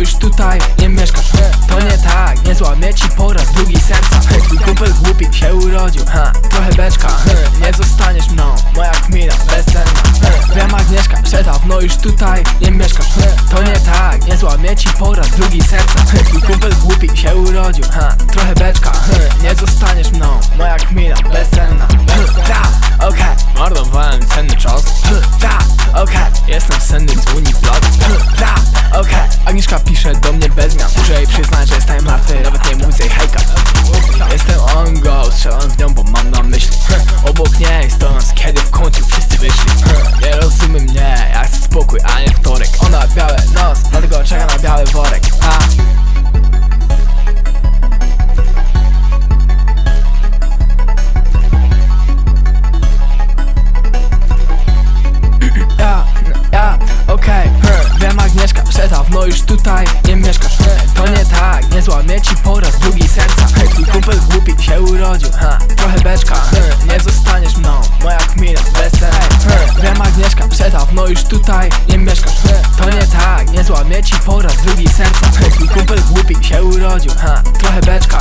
już tutaj nie mieszkasz. To nie tak, nie złamie ci po raz drugi serca. Twój kumpel głupi się urodził, ha, trochę beczka. Nie zostaniesz mną, moja kmina bezcenna. Wiem Agnieszka, przedawno już tutaj nie mieszkasz. To nie tak, nie złamie ci po raz drugi serca. Twój kumpel głupi się urodził, ha, trochę beczka. Nie zostaniesz mną, moja kmina bezcenna. Ta, okej, okay. mordowałem cenny czas. Ta, okej, okay. jestem senny dzwoni blok Kiedy w końcu wszyscy wyszli. Hm, nie rozumiem mnie, jak spokój, a nie wtorek. Ona biały nos, dlatego czeka na biały worek A? Ja, ja, okej, hm, wiem Agnieszka, że już tutaj nie mieszkasz. Hm, to nie tak, nie złamie ci po raz drugi serca. Twój kumpel głupi się urodził, ha. Tutaj nie mieszkasz. To nie tak, nie złamie ci po raz drugi serca. Twój kumpel głupi się urodził, ha, trochę beczka